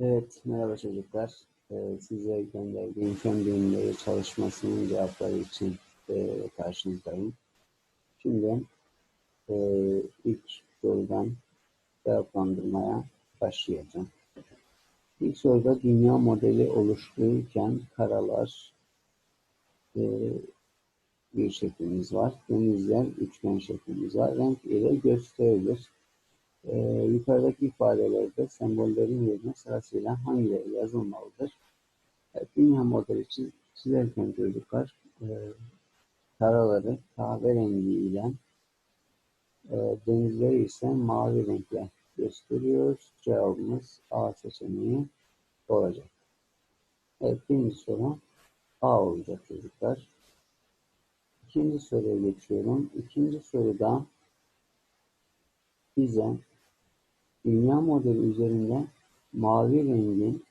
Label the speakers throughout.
Speaker 1: Evet, merhaba çocuklar. Ee, size gönderdiğim fen bilimleri çalışmasının cevapları için e, karşınızdayım. Şimdi e, ilk sorudan cevaplandırmaya başlayacağım. İlk soruda dünya modeli oluştururken karalar e, bir şeklimiz var. Denizler üçgen şeklimiz var. Renk ile gösterilir. Ee, yukarıdaki ifadelerde sembollerin yerine sırasıyla hangileri yazılmalıdır? Evet, dünya modeli çiz, çizerken çocuklar e, karaları kahverengi ile e, denizleri ise mavi renkle gösteriyoruz. Cevabımız A seçeneği olacak. Evet, birinci soru A olacak çocuklar. İkinci soruya geçiyorum. İkinci soruda bize Dünya modeli üzerinde mavi rengin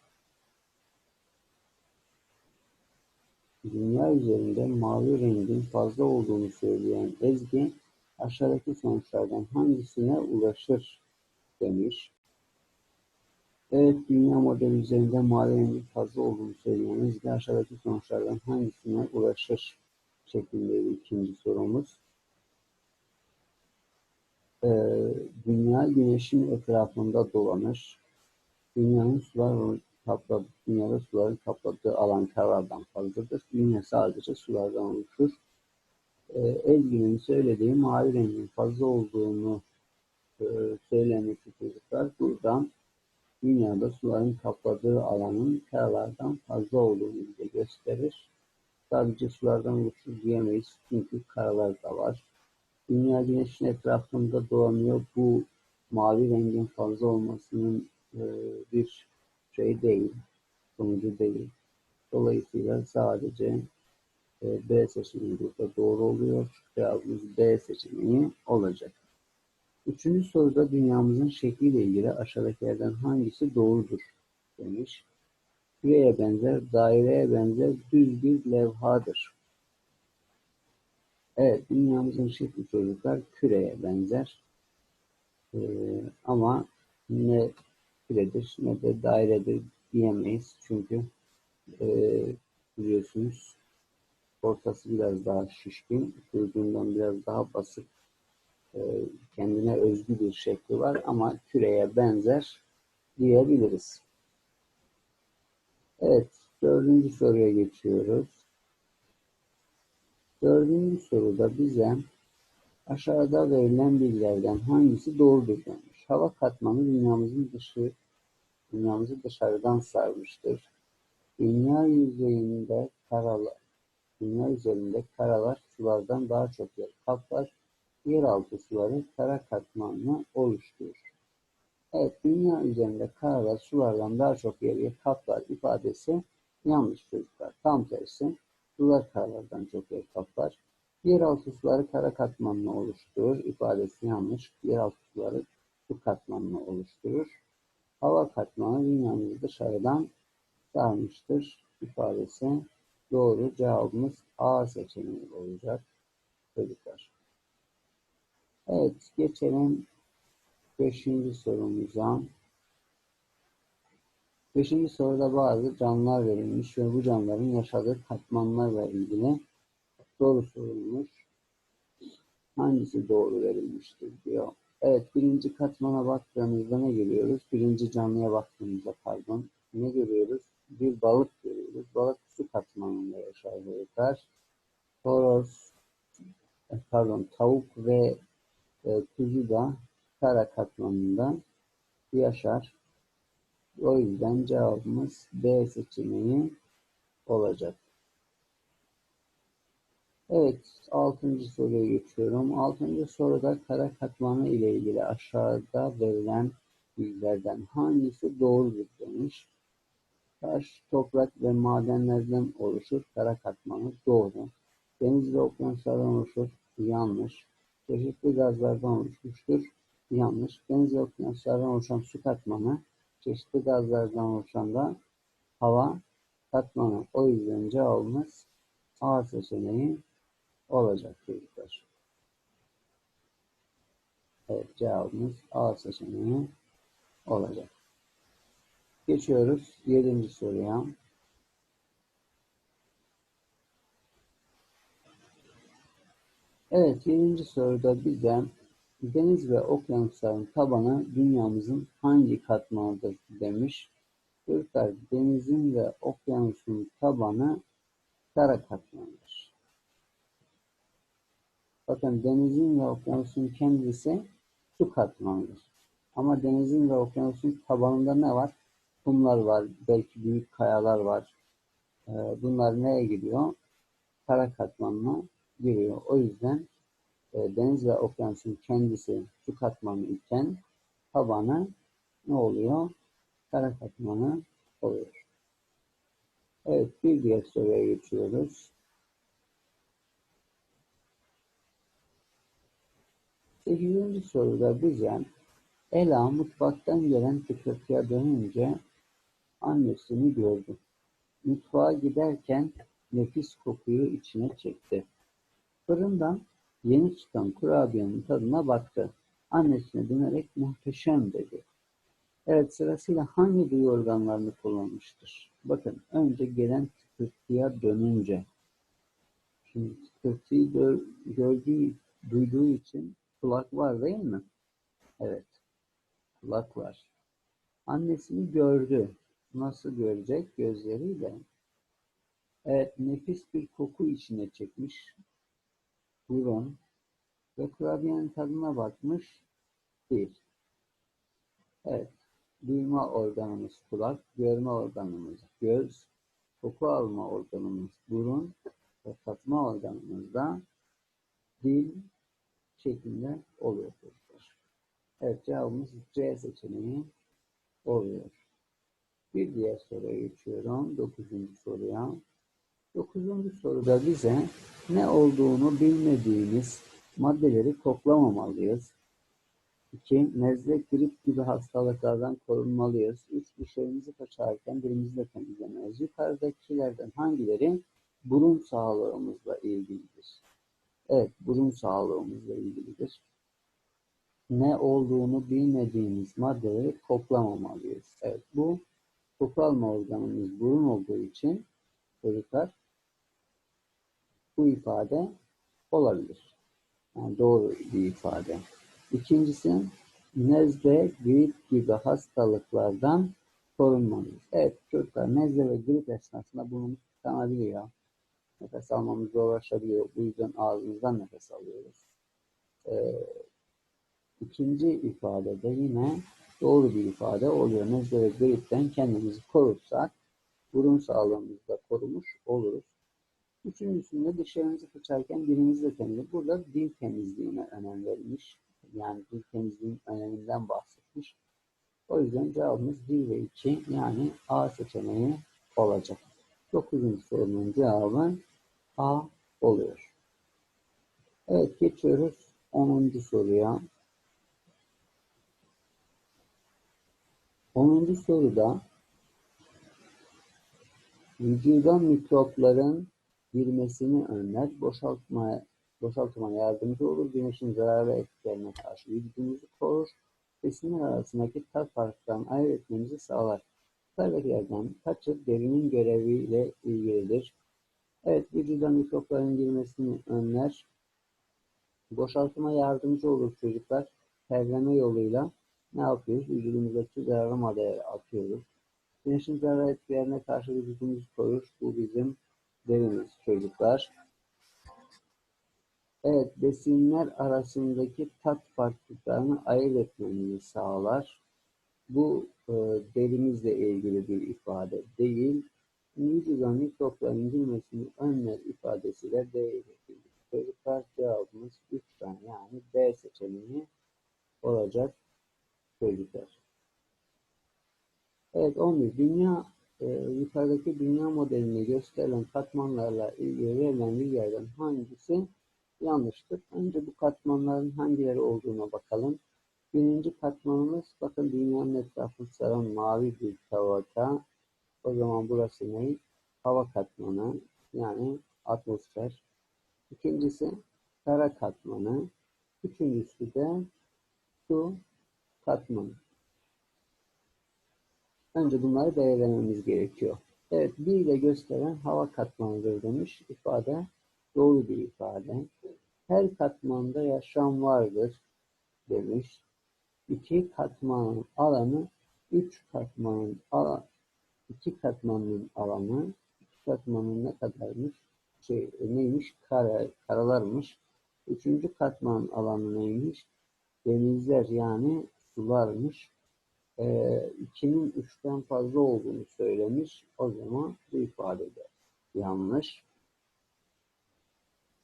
Speaker 1: dünya üzerinde mavi rengin fazla olduğunu söyleyen Ezgi aşağıdaki sonuçlardan hangisine ulaşır demiş. Evet, dünya modeli üzerinde mavi rengin fazla olduğunu söyleyen Ezgi aşağıdaki sonuçlardan hangisine ulaşır şeklindeydi ikinci sorumuz. Ee, dünya güneşin etrafında dolanır. Dünyanın sular kapladığı, dünyada suların kapladığı alan karardan fazladır. Dünya sadece sulardan oluşur. Ee, Ezgi'nin söylediği mavi rengin fazla olduğunu e, söylemesi çocuklar buradan dünyada suların kapladığı alanın karalardan fazla olduğunu bize gösterir. Sadece sulardan oluşur diyemeyiz çünkü karalar da var. Dünya güneşin etrafında dolanıyor. Bu mavi rengin fazla olmasının e, bir şey değil, sonucu değil. Dolayısıyla sadece e, B seçeneği burada doğru oluyor. Cevabımız B seçeneği olacak. Üçüncü soruda dünyamızın şekliyle ilgili aşağıdakilerden hangisi doğrudur demiş. Küreye benzer, daireye benzer düz bir levhadır. Evet, dünyamızın şekli çocuklar küreye benzer. Ee, ama ne küredir ne de dairedir diyemeyiz. Çünkü e, biliyorsunuz ortası biraz daha şişkin, kurduğundan biraz daha basık, e, kendine özgü bir şekli var ama küreye benzer diyebiliriz. Evet, dördüncü soruya geçiyoruz. Dördüncü soruda bize aşağıda verilen bilgilerden hangisi doğrudur demiş. Hava katmanı dünyamızın dışı, dünyamızı dışarıdan sarmıştır. Dünya yüzeyinde karalar, dünya üzerinde karalar sulardan daha çok yer kaplar. Yeraltı suları kara katmanını oluşturur. Evet, dünya üzerinde karalar sulardan daha çok yer kaplar ifadesi yanlış çocuklar. Tam tersi sular karalardan çok yer kaplar. Yeraltı suları kara katmanını oluşturur. İfadesi yanlış. Yeraltı suları su katmanını oluşturur. Hava katmanı dünyamızı dışarıdan sarmıştır. İfadesi doğru. Cevabımız A seçeneği olacak. Çocuklar. Evet, geçelim beşinci sorumuza. Beşinci soruda bazı canlılar verilmiş ve bu canlıların yaşadığı katmanlarla ilgili soru sorulmuş. Hangisi doğru verilmiştir diyor. Evet birinci katmana baktığımızda ne görüyoruz? Birinci canlıya baktığımızda pardon ne görüyoruz? Bir balık görüyoruz. Balık su katmanında yaşar ve Toros, e, pardon tavuk ve e, kuzu da kara katmanında yaşar. O yüzden cevabımız B seçeneği olacak. Evet, altıncı soruya geçiyorum. Altıncı soruda kara katmanı ile ilgili aşağıda verilen bilgilerden hangisi doğrudur demiş. Taş, toprak ve madenlerden oluşur. Kara katmanı doğru. Deniz ve okyanuslardan oluşur. Yanlış. Çeşitli gazlardan oluşmuştur. Yanlış. Deniz ve okyanuslardan oluşan su katmanı çeşitli gazlardan oluşan da hava katmanı. O yüzden cevabımız A seçeneği olacak çocuklar. Evet cevabımız A seçeneği olacak. Geçiyoruz yedinci soruya. Evet, yedinci soruda bize deniz ve okyanusların tabanı dünyamızın hangi katmanıdır demiş. Çocuklar denizin ve okyanusun tabanı kara katmanıdır. Bakın denizin ve okyanusun kendisi su katmanıdır. Ama denizin ve okyanusun tabanında ne var? Kumlar var, belki büyük kayalar var. Ee, bunlar neye giriyor? Kara katmanına giriyor. O yüzden deniz ve okyanusun kendisi su katmanı iken tabanı ne oluyor? Kara katmanı oluyor. Evet, bir diğer soruya geçiyoruz. Sekizinci soruda bize Ela mutfaktan gelen tıkırtıya dönünce annesini gördü. Mutfağa giderken nefis kokuyu içine çekti. Fırından yeni çıkan kurabiyenin tadına baktı. Annesine dönerek muhteşem dedi. Evet sırasıyla hangi duyu organlarını kullanmıştır? Bakın önce gelen tıkırtıya dönünce. Şimdi tıkırtıyı gör, gördüğü, duyduğu için kulak var değil mi? Evet. Kulak var. Annesini gördü. Nasıl görecek? Gözleriyle. Evet, nefis bir koku içine çekmiş. Burun. Ve kurabiyenin tadına bakmış. Bir. Evet. Duyma organımız kulak, görme organımız göz, koku alma organımız burun ve tatma organımız da dil şeklinde oluyor. Evet cevabımız C seçeneği oluyor. Bir diğer soruya geçiyorum. Dokuzuncu soruya. Dokuzuncu soruda bize ne olduğunu bilmediğimiz maddeleri koklamamalıyız. 2. Nezle, grip gibi hastalıklardan korunmalıyız. 3. Dişlerimizi kaçarken dilimizle temizlemeliyiz. Yukarıdakilerden hangileri burun sağlığımızla ilgilidir? Evet, burun sağlığımızla ilgilidir. Ne olduğunu bilmediğimiz maddeleri koklamamalıyız. Evet, bu koku organımız burun olduğu için çocuklar bu ifade olabilir. Yani doğru bir ifade. İkincisi nezle, grip gibi hastalıklardan korunmalıyız. Evet çocuklar nezle ve grip esnasında burnumuz tıkanabiliyor. Nefes almamız zorlaşabiliyor. Bu yüzden ağzımızdan nefes alıyoruz. Ee, ikinci ifade de yine doğru bir ifade oluyor. Nezle ve gripten kendimizi korursak burun sağlığımızı da korumuş oluruz. Üçüncüsünde dişlerimizi fırçarken dilimizi de temizledik. Burada dil temizliğine önem verilmiş. Yani dil temizliğinin öneminden bahsetmiş. O yüzden cevabımız 1 ve 2 yani A seçeneği olacak. Dokuzuncu sorunun cevabı A oluyor. Evet geçiyoruz 10. soruya. 10. soruda vücuda mikropların girmesini önler, boşaltmaya, boşaltmaya yardımcı olur, güneşin zararlı etkilerine karşı vücudumuzu korur, besinler arasındaki tat farklarını ayırt etmemizi sağlar. Yukarıdakilerden kaçı derinin göreviyle ilgilidir? Evet, vücuda mikropların girmesini önler, boşaltıma yardımcı olur çocuklar. Terleme yoluyla ne yapıyoruz? Vücudumuzdaki zararlı maddeleri atıyoruz. Güneşin zararlı etkilerine karşı vücudumuzu korur. Bu bizim derimiz çocuklar. Evet, besinler arasındaki tat farklılıklarını ayırt etmemizi sağlar. Bu e, derimizle ilgili bir ifade değil. Vücuda mikropların girmesini önler ifadesiyle değil. Çocuklar cevabımız 3 tane yani B seçeneği olacak çocuklar. Evet 11. Dünya e, yukarıdaki dünya modelinde gösterilen katmanlarla ilgili verilen bilgilerden hangisi yanlıştır? Önce bu katmanların hangileri olduğuna bakalım. Birinci katmanımız bakın dünyanın etrafını saran mavi bir tabaka. O zaman burası ne? Hava katmanı yani atmosfer. İkincisi kara katmanı. Üçüncüsü de su katmanı. Önce bunları belirlememiz gerekiyor. Evet, bir ile gösteren hava katmanıdır demiş ifade. Doğru bir ifade. Her katmanda yaşam vardır demiş. İki katmanın alanı, üç katmanın alanı, iki katmanın alanı, iki katmanın ne kadarmış? Şey, neymiş? Kare, karalarmış. Üçüncü katmanın alanı neymiş? Denizler yani sularmış. Ee, ikinin üçten fazla olduğunu söylemiş. O zaman bu ifade de yanlış.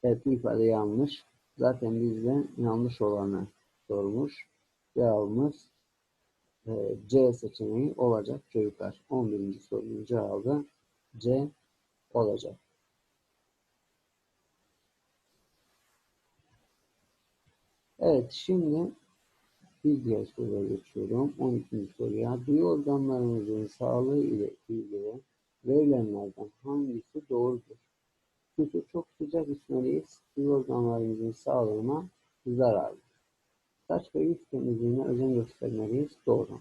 Speaker 1: Evet bu ifade yanlış. Zaten bizden yanlış olanı sormuş. Cevabımız e, C seçeneği olacak çocuklar. 11. sorunun cevabı C olacak. Evet şimdi bir diğer soruya geçiyorum. 12. soruya. Duyu organlarımızın sağlığı ile ilgili verilenlerden hangisi doğrudur? Sütü çok sıcak içmeliyiz. Duyu organlarımızın sağlığına zararlı. Saç ve yüz temizliğine özen göstermeliyiz. Doğru.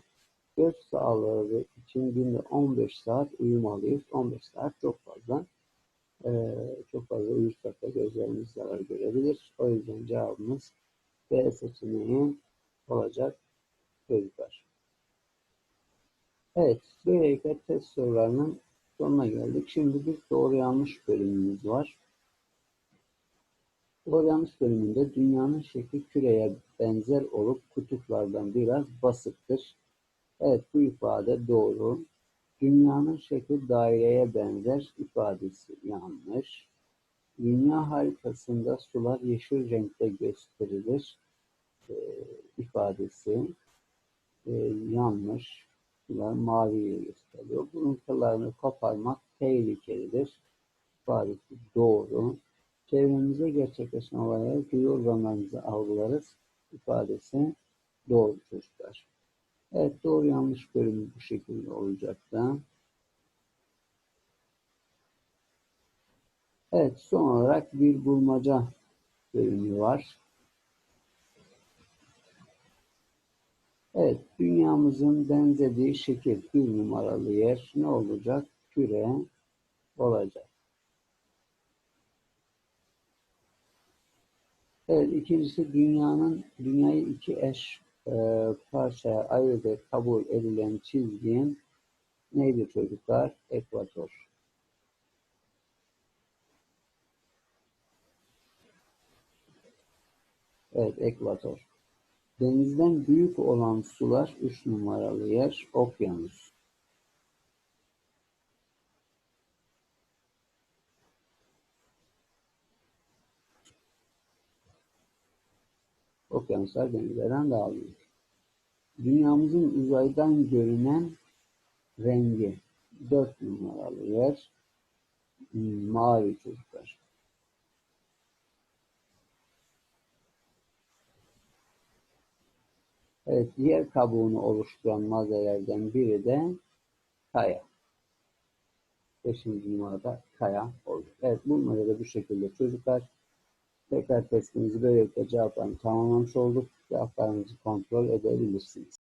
Speaker 1: Göz sağlığı için günde 15 saat uyumalıyız. 15 saat çok fazla. Ee, çok fazla uyursak da gözlerimiz zarar görebilir. O yüzden cevabımız B seçeneği olacak çocuklar. Evet, böylelikle test sorularının sonuna geldik. Şimdi bir doğru yanlış bölümümüz var. Doğru yanlış bölümünde dünyanın şekli küreye benzer olup kutuplardan biraz basıktır. Evet bu ifade doğru. Dünyanın şekli daireye benzer ifadesi yanlış. Dünya haritasında sular yeşil renkte gösterilir e, ifadesi e, yanlış. Sular mavi gösteriyor. Bunun kıllarını koparmak tehlikelidir. İfadesi doğru. Çevremize gerçekleşen olayları duyu organlarımızı algılarız ifadesi doğru çocuklar. Evet doğru yanlış bölümü bu şekilde olacaktı. Evet son olarak bir bulmaca bölümü var. Evet dünyamızın benzediği şekil bir numaralı yer ne olacak? Küre olacak. Evet, ikincisi dünyanın dünyayı iki eş e, parçaya ayırdığı kabul edilen çizginin neydi çocuklar? Ekvator. Evet, ekvator. Denizden büyük olan sular üç numaralı yer okyanus. Okyanuslar denizlerden daha büyük. Dünyamızın uzaydan görünen rengi dört numaralı yer mavi çocuklar. Evet, diğer kabuğunu oluşturan malzemelerden biri de kaya. Beşinci numarada kaya olur. Evet, bunları da bu şekilde çocuklar Tekrar testimizi böylelikle cevaplarını tamamlamış olduk. Cevaplarınızı kontrol edebilirsiniz.